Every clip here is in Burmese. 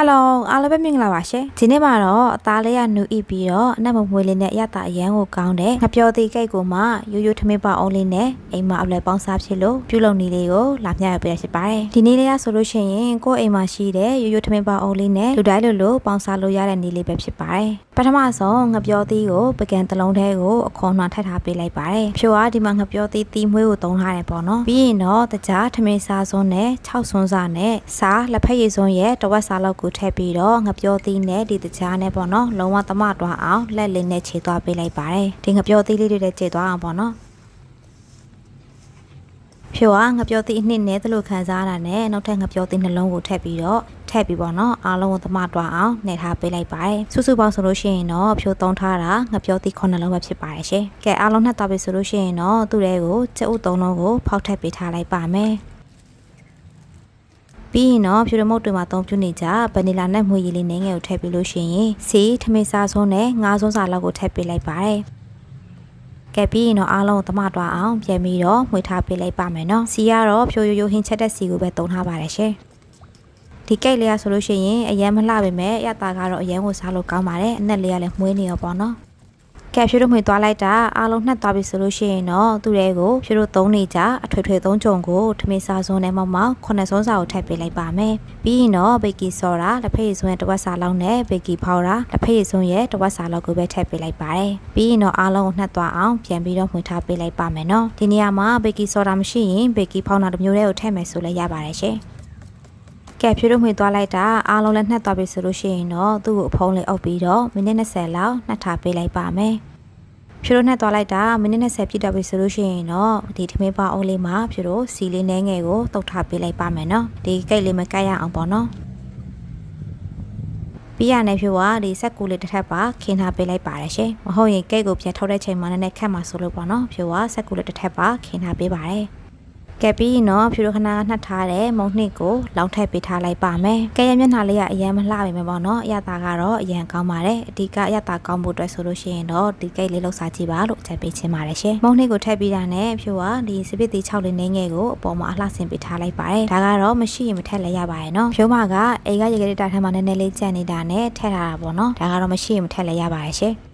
ဟယ်လိုအားလုံးပဲမင်္ဂလာပါရှင်ဒီနေ့မှာတော့အသားလေးကနူအီပြီးတော့အနက်မမွေးလေးနဲ့အရတာအရန်ကိုကောင်းတယ်ငပြောသေးကိတ်ကိုမှရိုးရိုးထမင်းပေါအောင်လေးနဲ့အိမ်မှာအလဲပေါင်းစားဖြစ်လို့ပြုလုပ်နေလေးကိုလာမျှရပေးရဖြစ်ပါတယ်ဒီနေ့လေးကဆိုလို့ရှိရင်ကိုယ့်အိမ်မှာရှိတဲ့ရိုးရိုးထမင်းပေါအောင်လေးနဲ့လူတိုင်းလိုလိုပေါင်းစားလို့ရတဲ့နေ့လေးပဲဖြစ်ပါတယ်ပထမဆုံးငပြောသေးကိုပကံတစ်လုံးထဲကိုအခေါ်နှွာထပ်ထားပေးလိုက်ပါတယ်ဖြိုကဒီမှာငပြောသေးတီးမွေးကိုသုံးထားတယ်ပေါ့နော်ပြီးရင်တော့တကြားထမင်းစားစွန်းနဲ့6ဆွန်းစားနဲ့စားလက်ဖက်ရည်စွန်းရဲ့တဝက်စားလောက်ကိုထည့်ပြီးတော့ငပြောသေးနဲ့ဒီတကြားနဲ့ပေါ့နော်လုံးဝသမတွားအောင်လက်လေးနဲ့ခြေသွားပေးလိုက်ပါတယ်ဒီငပြောသေးလေးတွေလည်းခြေသွားအောင်ပေါ့နော်ဖြိုကငပြောသေးအနှစ်နဲ့တလို့ခံစားရတာနဲ့နောက်ထပ်ငပြောသေးနှလုံးကိုထည့်ပြီးတော့ထည့်ပြီးပေါ့နော်အားလုံးကိုသမတွားအောင်နှိပ်ထားပေးလိုက်ပါတယ်စုစုပေါင်းဆိုလို့ရှိရင်တော့ဖြိုသုံးထားတာငပြောသေးခုနှစ်လုံးပဲဖြစ်ပါတယ်ရှင်ကဲအားလုံးနှက်သွားပြီဆိုလို့ရှိရင်တော့သူ့တဲကိုကျုပ်သုံးလုံးကိုဖောက်ထည့်ပေးထားလိုက်ပါမယ် ပြီးရင်တော့ဖြူရမုတ်တွေမှာအသုံးပြုနေကြဗနီလာနဲ့မွေရည်လေးနည်းငယ်ကိုထည့်ပေးလို့ရှိရင်စီထမင်းစားဆုံးနဲ့ငါးဆုံးစာလောက်ကိုထည့်ပေးလိုက်ပါတယ်ကဲပြီးရင်တော့အားလုံးကိုသမတွားအောင်ပြန်ပြီးတော့မှွေထားပေးလိုက်ပါမယ်နော်စီကတော့ဖြိုရိုးရိုးဟင်းချက်တဲ့စီကိုပဲသုံးထားပါတယ်ရှင်ဒီကိတ်လေးရဆိုလို့ရှိရင်အရန်မလှပေမဲ့ရတာကတော့အရန်ကိုစားလို့ကောင်းပါတယ်အနက်လေးကလည်းမွေးနေရောပေါ့နော် ကဲဖြူတို့မှွေသွားလိုက်တာအားလုံးနှက်သွားပြီဆိုလို့ရှိရင်တော့သူ့ရဲ့ကိုဖြူတို့သုံးနေကြအထွေထွေသုံးကြုံကိုထမင်းစားစွန်းနဲ့မောက်မောက်ခုနှစ်စွန်းစာကိုထည့်ပေးလိုက်ပါမယ်ပြီးရင်တော့ဘေကီဆော်ဒါလက်ဖက်ရည်စွန်းရဲ့တစ်ဝက်စာလောက်နဲ့ဘေကီဖောက်ဒါလက်ဖက်ရည်စွန်းရဲ့တစ်ဝက်စာလောက်ကိုပဲထည့်ပေးလိုက်ပါတယ်ပြီးရင်တော့အားလုံးကိုနှက်သွားအောင်ပြန်ပြီးတော့မှွေထားပေးလိုက်ပါမယ်နော်ဒီနေရာမှာဘေကီဆော်ဒါမရှိရင်ဘေကီဖောက်ဒါတစ်မျိုးတည်းကိုထည့်မယ်ဆိုလည်းရပါတယ်ရှင် ကဲဖြူတို့မှွေသွားလိုက်တာအားလုံးလည်းနှက်သွားပြီဆိုလို့ရှိရင်တော့သူ့ကိုအဖုံးလေးအုပ်ပြီးတော့မိနစ်20လောက်နှက်ထားပေးလိုက်ပါမယ်ဖြူတို့နှက်သွားလိုက်တာမိနစ်20ပြည့်တော့ပြီဆိုလို့ရှိရင်တော့ဒီထမင်းပါအုံးလေးမှာဖြူတို့စီလေးနှဲငယ်ကိုတုတ်ထားပေးလိုက်ပါမယ်နော်ဒီကိတ်လေးမကတ်ရအောင်ပေါ့နော်ပြီးရနေဖြူကဒီဆက်ကူလေးတစ်ထပ်ပါခင်းထားပေးလိုက်ပါတယ်ရှင်မဟုတ်ရင်ကိတ်ကိုပြန်ထုတ်တဲ့ချိန်မှာလည်းခက်မှာဆိုလို့ပေါ့နော်ဖြူကဆက်ကူလေးတစ်ထပ်ပါခင်းထားပေးပါတယ် ကဲပြီးတော့ဖြူရခနာနှက်ထားတဲ့မုံနှစ်ကိုလောင်းထည့်ပေးထားလိုက်ပါမယ်။ကဲရမျက်နှာလေးကအရန်မလှပါပဲပေါ့နော်။အရသာကတော့အရန်ကောင်းပါတယ်။အဓိကအရသာကောင်းဖို့အတွက်ဆိုလို့ရှိရင်တော့ဒီကိတ်လေးလောက်စားကြည့်ပါလို့ချက်ပေးချင်ပါတယ်ရှင်။မုံနှစ်ကိုထည့်ပြီးတာနဲ့ဖြူကဒီစပစ်တီ6လေးနှင်းငယ်ကိုအပေါ်မှာအလှဆင်ပေးထားလိုက်ပါတယ်။ဒါကတော့မရှိရင်မထည့်လည်းရပါရဲ့နော်။ဖြူမကအိမ်ကရေကလေးတာထဲမှာနည်းနည်းလေးကြံ့နေတာနဲ့ထည့်ထားတာပေါ့နော်။ဒါကတော့မရှိရင်မထည့်လည်းရပါရဲ့ရှင်။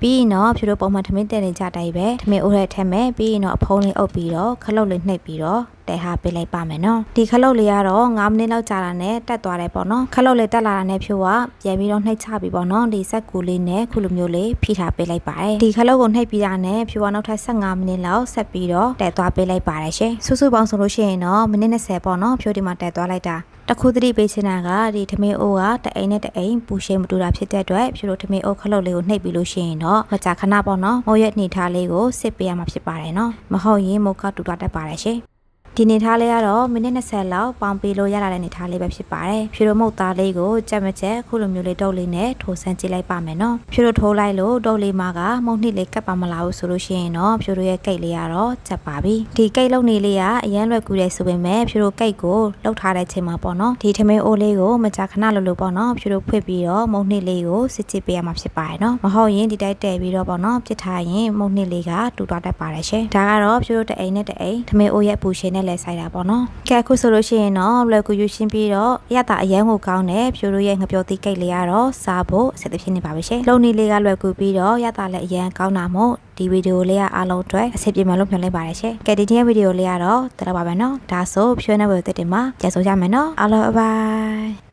ပြီးရင်တော့ဖြူတို့ပုံမှန်ထမင်းတက်နေကြတိုင်းပဲထမင်းအိုးထဲထည့်မယ်ပြီးရင်တော့အဖုံးလေးအုပ်ပြီးတော့ခလုတ်လေးနှိပ်ပြီးတော့ တဲဟာပေးလိုက်ပါမယ်နော်ဒီခလုတ်လေးကတော့9မိနစ်လောက်ကြာတာနဲ့တက်သွားတယ်ပေါ့နော်ခလုတ်လေးတက်လာတာနဲ့ဖြူကပြန်ပြီးတော့နှိပ်ချပြီပေါ့နော်ဒီဆက်ကူလေးနဲ့ခုလိုမျိုးလေးဖိထားပေးလိုက်ပါတယ်ဒီခလုတ်ကိုနှိပ်ပြီးတာနဲ့ဖြူကနောက်ထပ်15မိနစ်လောက်ဆက်ပြီးတော့တက်သွားပေးလိုက်ပါတယ်ရှင်စုစုပေါင်းဆိုလို့ရှိရင်တော့မိနစ်20ပေါ့နော်ဖြူဒီမှာတက်သွားလိုက်တာတခုသတိပေးချင်တာကဒီထမင်းအိုးကတအိမ်နဲ့တအိမ်ပူရှင်းမတူတာဖြစ်တဲ့အတွက်ဖြူလို့ထမင်းအိုးခလုတ်လေးကိုနှိပ်ပြီးလို့ရှိရင်တော့မကြာခဏပေါ့နော်မိုးရက်နှိထားလေးကိုစစ်ပေးရမှာဖြစ်ပါတယ်နော်မဟုတ်ရင်မိုးကတူတာတက်ပါတယ်ရှင် ဒီနေထားလေးကတော့မိနစ်20လောက်ပေါင်ပေးလို့ရလာတဲ့နေထားလေးပဲဖြစ်ပါတယ်ဖြူတို့မုတ်သားလေးကိုကြက်မကြက်ခုလိုမျိုးလေးတုပ်လေးနဲ့ထိုးဆန်းကြည့်လိုက်ပါမယ်နော်ဖြူတို့ထိုးလိုက်လို့တုပ်လေးမှာကမုတ်နှစ်လေးကပ်ပါမလာဘူးဆိုလို့ရှိရင်တော့ဖြူတို့ရဲ့ကိတ်လေးကတော့ကြက်ပါပြီဒီကိတ်လုံးနေလေးကအရန်လွယ်ကူတယ်ဆိုပေမဲ့ဖြူတို့ကိတ်ကိုလှုပ်ထားတဲ့ချိန်မှာပေါ့နော်ဒီထမင်းအိုးလေးကိုမကြာခဏလိုလိုပေါ့နော်ဖြူတို့ဖွင့်ပြီးတော့မုတ်နှစ်လေးကိုစစ်ချစ်ပေးရမှာဖြစ်ပါတယ်နော်မဟုတ်ရင်ဒီတိုက်တဲပြီးတော့ပေါ့နော်ပြစ်ထားရင်မုတ်နှစ်လေးကတူသွားတတ်ပါတယ်ရှင်ဒါကတော့ဖြူတို့တအိမ်နဲ့တအိမ်ထမင်းအိုးရဲ့ပူရှင်နဲ့လဲဆိုင်တာပေါ့နော်။ကဲအခုဆိုလို့ရှိရင်တော့လွယ်ကူယူရှင်းပြီးတော့ရတာအရန်ကိုကောင်းတဲ့ဖြိုးတို့ရဲ့ငပြောတိကိတ်လေးကတော့စားဖို့ဆက်သဖြင့်နေပါပဲရှင်။လုံနေလေးကလွယ်ကူပြီးတော့ရတာလည်းအရန်ကောင်းတာမို့ဒီဗီဒီယိုလေးကအားလုံးအတွက်အဆင်ပြေမှလို့မျှော်လင့်ပါတယ်ရှင်။ကဲဒီနေ့ဗီဒီယိုလေးကတော့တရပါပဲနော်။ဒါဆိုဖြိုးနေဖို့တက်တင်မှာကြည့်ဆိုကြမယ်နော်။အားလုံးဘိုင်